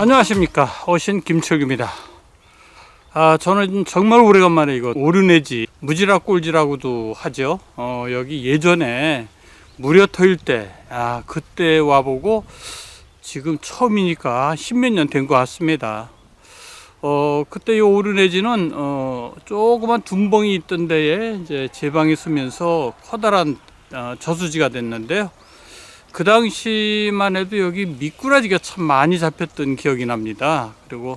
안녕하십니까. 어신 김철규입니다. 아 저는 정말 오래간만에 이거 오르내지 무지라 꼴지라고도 하죠. 어 여기 예전에 무려 터일 때아 그때 와보고 지금 처음이니까 십몇 년 된 것 같습니다. 어 그때 이 오르내지는 어 조그만 둔벙이 있던 데에 이제 제방에 쓰면서 커다란 어, 저수지가 됐는데요 그 당시만 해도 여기 미꾸라지가 참 많이 잡혔던 기억이 납니다. 그리고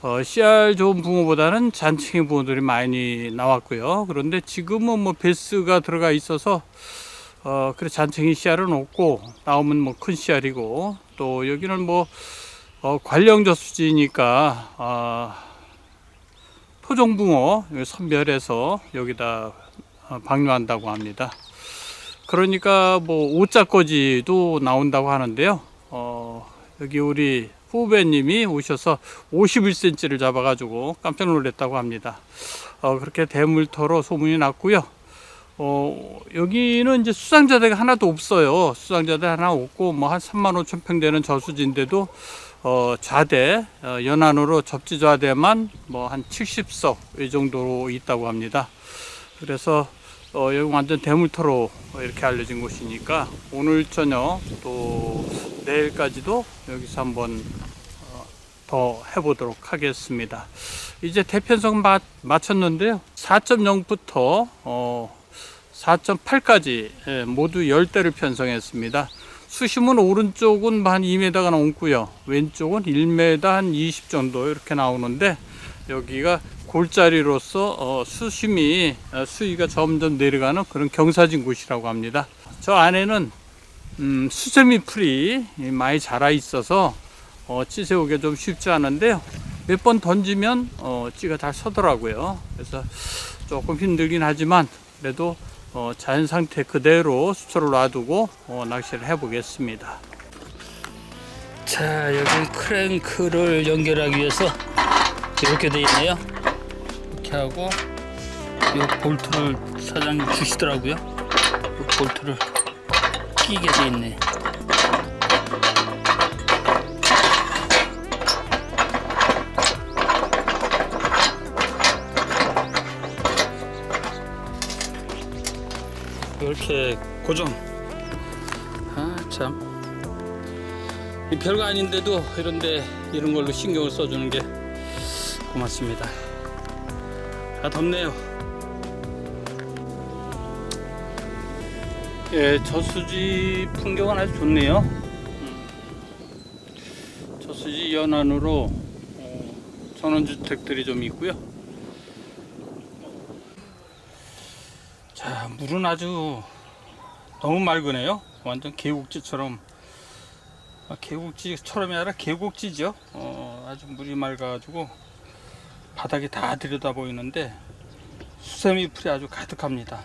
어, 씨알 좋은 붕어보다는 잔챙이 붕어들이 많이 나왔고요. 그런데 지금은 뭐 베스가 들어가 있어서 어, 그래 잔챙이 씨알은 없고 나오면 뭐 큰 씨알이고 또 여기는 뭐 어, 관령 저 수지니까 어, 토종붕어 선별해서 여기다 어, 방류한다고 합니다. 그러니까 뭐 오자꺼지도 나온다고 하는데요. 어, 여기 우리 후배님이 오셔서 51cm를 잡아가지고 깜짝 놀랐다고 합니다. 어, 그렇게 대물터로 소문이 났고요. 어, 여기는 이제 수상자대가 하나도 없어요. 수상자대 하나 없고 뭐 한 3만 5천 평 되는 저수지인데도 어, 좌대 어, 연안으로 접지 좌대만 뭐 한 70석 이 정도로 있다고 합니다. 그래서 어, 여기 완전 대물터로 이렇게 알려진 곳이니까 오늘 저녁 또 내일까지도 여기서 한번 어, 더 해보도록 하겠습니다. 이제 대편성 마, 마쳤는데요. 4.0부터 어, 4.8까지 예, 모두 10대를 편성했습니다. 수심은 오른쪽은 한 2m가 넘고요. 왼쪽은 1m 한 20 정도 이렇게 나오는데 여기가 골짜리로서 어, 수심이 어, 수위가 점점 내려가는 그런 경사진 곳이라고 합니다. 저 안에는 음, 수세미 풀이 많이 자라 있어서 어, 찌 세우기가 좀 쉽지 않은데요. 몇 번 던지면 어, 찌가 잘 서더라고요. 그래서 조금 힘들긴 하지만 그래도 어, 자연 상태 그대로 수초를 놔두고 어, 낚시를 해보겠습니다. 자, 여기 크랭크를 연결하기 위해서 이렇게 되어 있네요. 이렇게 하고 이 볼트를 사장님 주시더라고요. 이 볼트를 끼게 돼 있네. 이렇게 고정. 아 참. 이 별거 아닌데도 이런데 이런 걸로 신경을 써주는 게 고맙습니다. 아 덥네요. 예, 저수지 풍경은 아주 좋네요. 음. 저수지 연안으로 어, 전원주택들이 좀 있고요. 자, 물은 아주 너무 맑으네요. 완전 계곡지처럼 아, 계곡지처럼이 아니라 계곡지죠. 어, 아주 물이 맑아가지고 바닥이 다 들여다 보이는데 수세미 풀이 아주 가득합니다.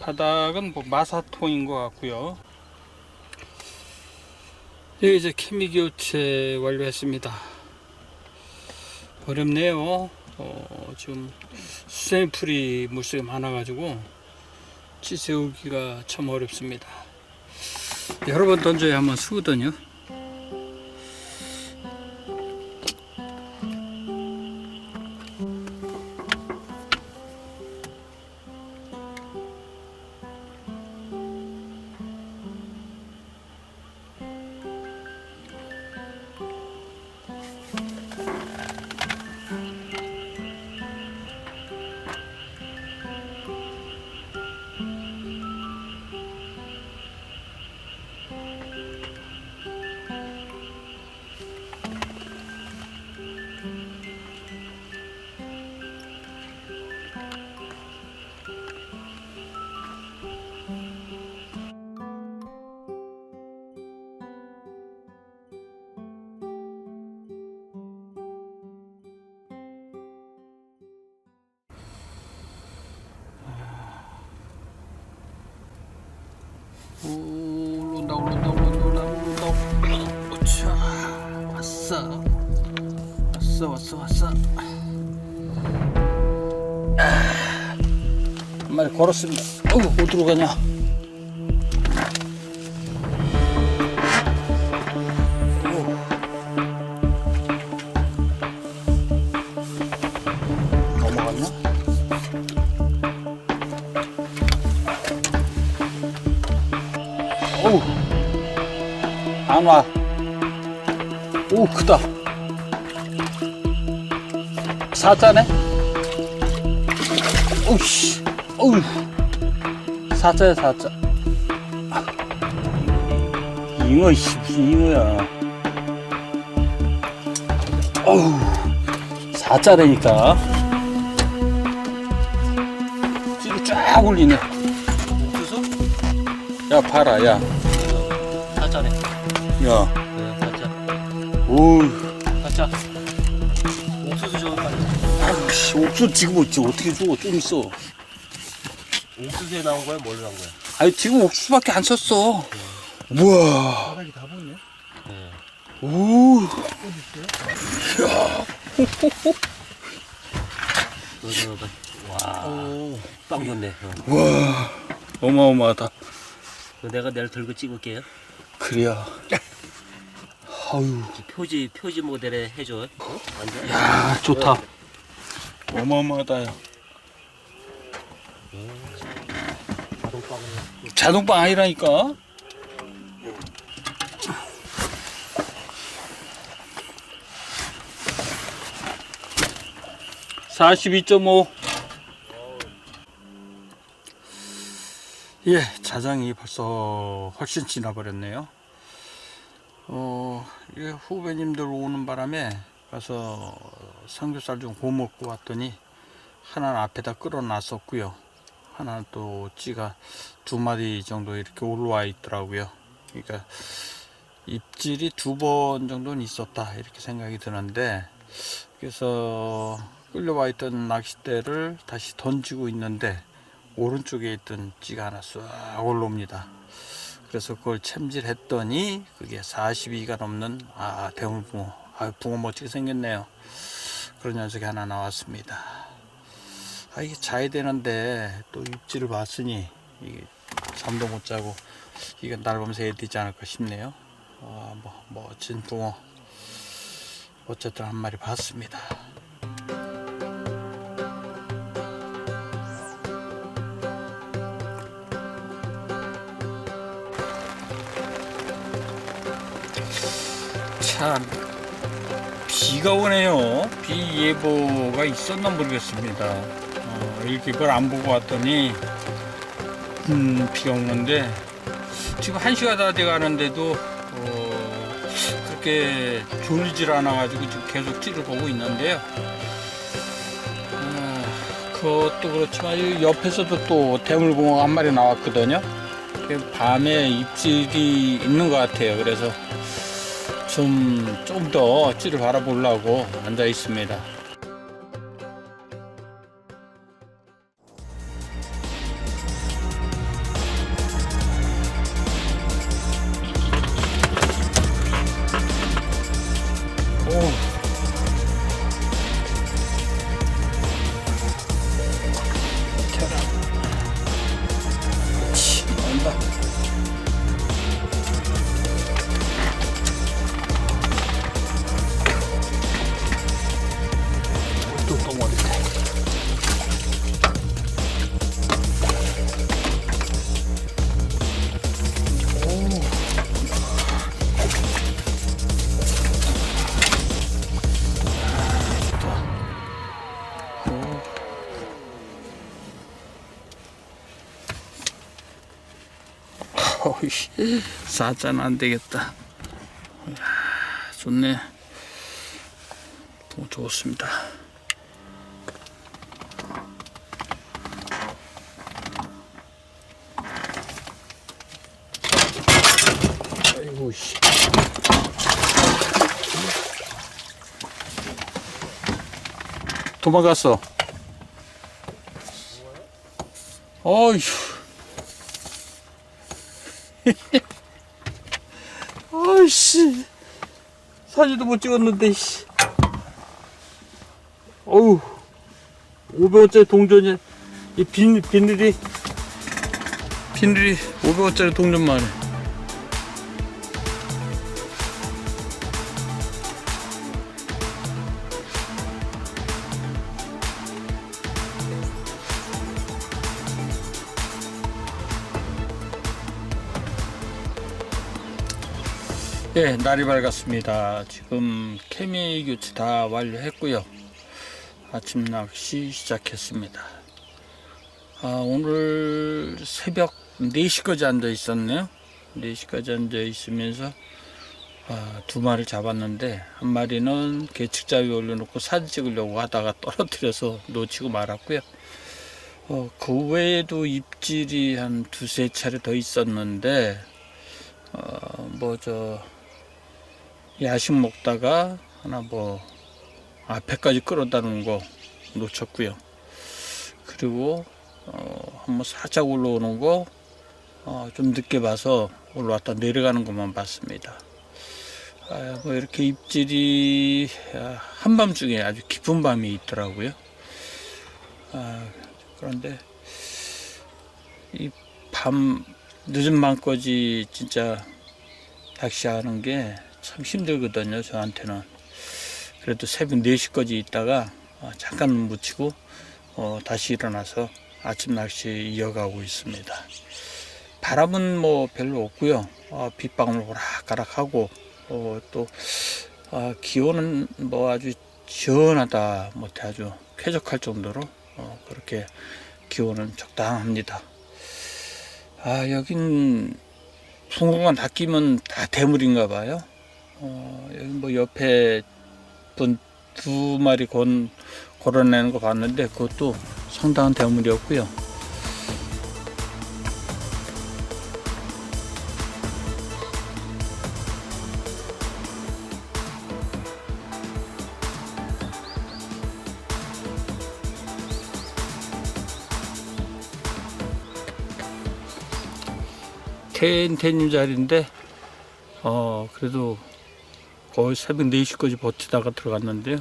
바닥은 뭐 마사토인 것 같고요. 여기 이제 케미 교체 완료했습니다. 어렵네요. 어, 지금 수세미 풀이 물속에 많아가지고 찌세우기가 참 어렵습니다. 여러 번 던져야 한번 쓰거든요. 왔어 왔어 왔어 왔어 아, 한 마리 걸었습니다 어우 어디로 가냐 넘어갔냐? 어우 안 와. 오 크다. 사자네? 오씨 어우 사자야 사자. 아, 잉어 씨 무슨 잉어야. 어우 사자라니까. 뒤로 쫙 올리네? 야 봐라 야 오, 사자. 옥수수 좀 빨리. 씨, 옥수 지금 어찌 어떻게 줘? 좀 있어. 옥수수에 나온 거야? 뭘로 나온 거야? 아니 지금 옥수수밖에 안 썼어. 우와, 바닥이 다 보이네. 네. 오, 너도 너. 와. 빵 좋네. 어. 우와, 어마어마하다. 내가 내일 들고 찍을게요. 그래야. 아유, 표지 표지 모델에 해줘. 어? 완전. 야, 좋다. 어마어마하다. 야. 자동빵은 자동빵 아니라니까. 사십이 점 오. 예, 자장이 벌써 훨씬 지나버렸네요. 어, 이 후배님들 오는 바람에 가서 삼겹살 좀 구워 먹고 왔더니 하나는 앞에다 끌어놨었고요. 하나는 또 찌가 두 마리 정도 이렇게 올라와 있더라고요. 그러니까 입질이 두 번 정도는 있었다 이렇게 생각이 드는데 그래서 끌려와 있던 낚싯대를 다시 던지고 있는데 오른쪽에 있던 찌가 하나 쑥 올라옵니다. 그래서 그걸 챔질했더니 그게 42가 넘는 아 대물붕어 아 붕어 멋지게 생겼네요. 그런 녀석이 하나 나왔습니다. 아 이게 자야 되는데 또 입질을 봤으니 이게 잠도 못 자고 이거 날 보면서 해야 되지 않을까 싶네요. 아, 뭐 멋진 붕어 어쨌든 한 마리 봤습니다. 참 비가 오네요. 비 예보가 있었나 모르겠습니다. 어, 이렇게 그걸 안 보고 왔더니 음, 비가 오는데 지금 한 시가 다 돼가는데도 어, 그렇게 졸리질 않아가지고 지금 계속 찌를 보고 있는데요. 아, 그것도 그렇지만 이 옆에서도 또 대물붕어가 한 마리 나왔거든요. 그 밤에 입질이 있는 것 같아요. 그래서 좀 좀 더 찌를 바라보려고 앉아 있습니다. 사자는 안 되겠다. 좋네. 또 좋습니다. 아이고 씨. 도망갔어. 어휴. 아이씨. 사진도 못 찍었는데, 씨. 어우. 500원짜리 동전이, 이 빈, 비늘이, 비늘이 500원짜리 동전만 해. 예, 날이 밝았습니다. 지금 케미 교체 다 완료했고요. 아침 낚시 시작했습니다. 아, 오늘 새벽 4시까지 앉아 있었네요. 4시까지 앉아 있으면서 아, 두 마리 잡았는데 한 마리는 계측자 위에 올려놓고 사진 찍으려고 하다가 떨어뜨려서 놓치고 말았고요. 어, 그 외에도 입질이 한 두세 차례 더 있었는데 어, 뭐저 야식 먹다가 하나 뭐 앞에까지 끌어다는 거 놓쳤고요. 그리고 어, 한번 살짝 올라오는 거 어, 좀 늦게 봐서 올라왔다 내려가는 것만 봤습니다. 아, 뭐 이렇게 입질이 아, 한밤 중에 아주 깊은 밤이 있더라고요. 아, 그런데 이 밤 늦은 밤까지 진짜 낚시하는 게 참 힘들거든요 저한테는. 그래도 새벽 4시까지 있다가 어, 잠깐 묻히고 어, 다시 일어나서 아침 낚시 이어가고 있습니다. 바람은 뭐 별로 없고요. 어, 빗방울 오락가락하고 어, 또 아, 기온은 뭐 아주 시원하다 못해 아주 쾌적할 정도로 어, 그렇게 기온은 적당합니다. 아 여긴 풍광만 닦이면 다 대물인가 봐요 어, 뭐 옆에 분 두 마리 건 걸어내는 거 봤는데 그것도 상당한 대물이었고요. 텐텐님 자리인데 어 그래도 거의 새벽 4시까지 버티다가 들어갔는데요.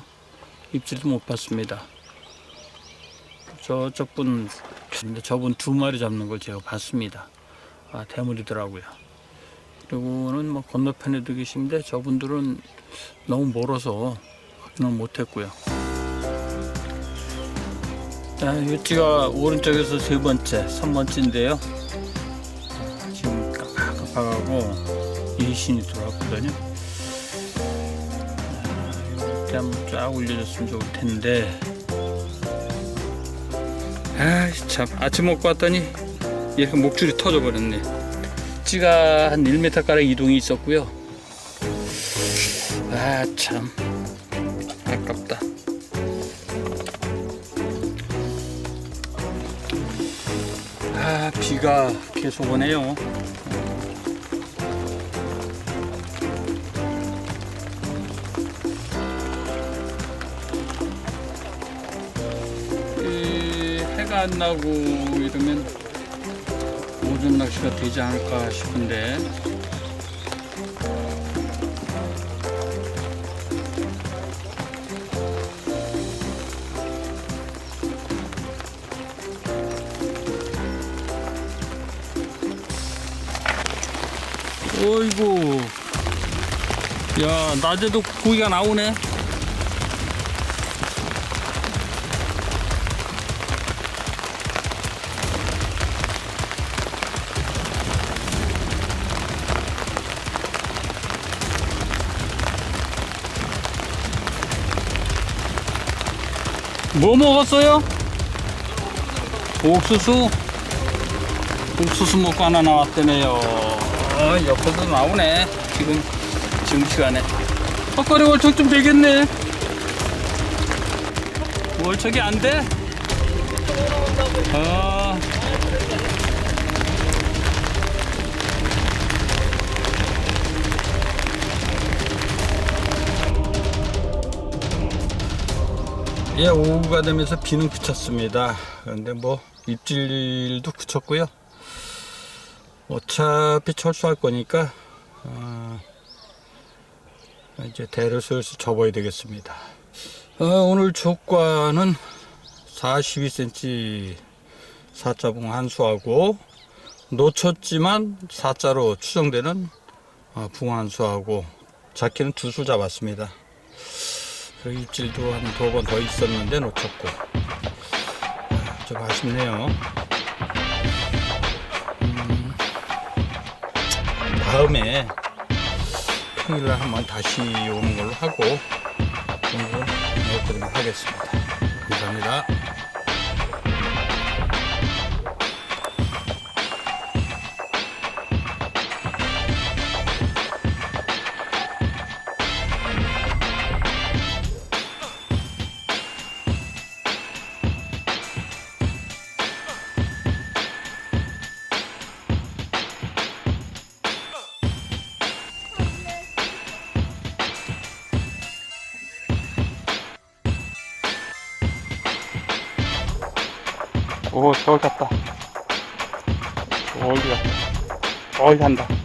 입질도 못 봤습니다. 저쪽 분, 근데 저분 두 마리 잡는 걸 제가 봤습니다. 아, 대물이더라고요. 그리고는 뭐 건너편에도 계신데 저분들은 너무 멀어서 확인을 못 했고요. 자, 유치가 오른쪽에서 세 번째, 3번째인데요. 지금 깜빡깜빡하고 이신이 들어왔거든요. 이렇게 한번 쫙 올려줬으면 좋을 텐데. 아이 참 아침 먹고 왔더니 이렇게 목줄이 터져 버렸네. 찌가 한 1m 가량 이동이 있었고요. 아 참 아깝다. 아 비가 계속 오네요. 안 나고 이러면 오전 낚시가 되지 않을까 싶은데. 어이구. 야 낮에도 고기가 나오네 뭐 먹었어요? 옥수수? 옥수수 먹고 하나 나왔다네요. 어, 옆에도 나오네. 지금, 지금 시간에. 헛거리 월척 좀 되겠네. 월척이 안 돼? 어. 예, 오후가 되면서 비는 그쳤습니다. 그런데 뭐 입질도 그쳤고요. 어차피 철수할 거니까 어, 이제 대를 슬슬 접어야 되겠습니다. 어, 오늘 조과는 42cm 사자봉 한 수하고 놓쳤지만 사자로 추정되는 어, 붕어 한 수하고 작기는 두 수 잡았습니다. 입질도 한 두 번 더 있었는데 놓쳤고. 좀 아쉽네요. 음, 다음에 평일날 한번 다시 오는 걸로 하고 오늘 여기까지만 하겠습니다. 감사합니다. 오, 저기 갔다. 저기 갔다. 저기 간다.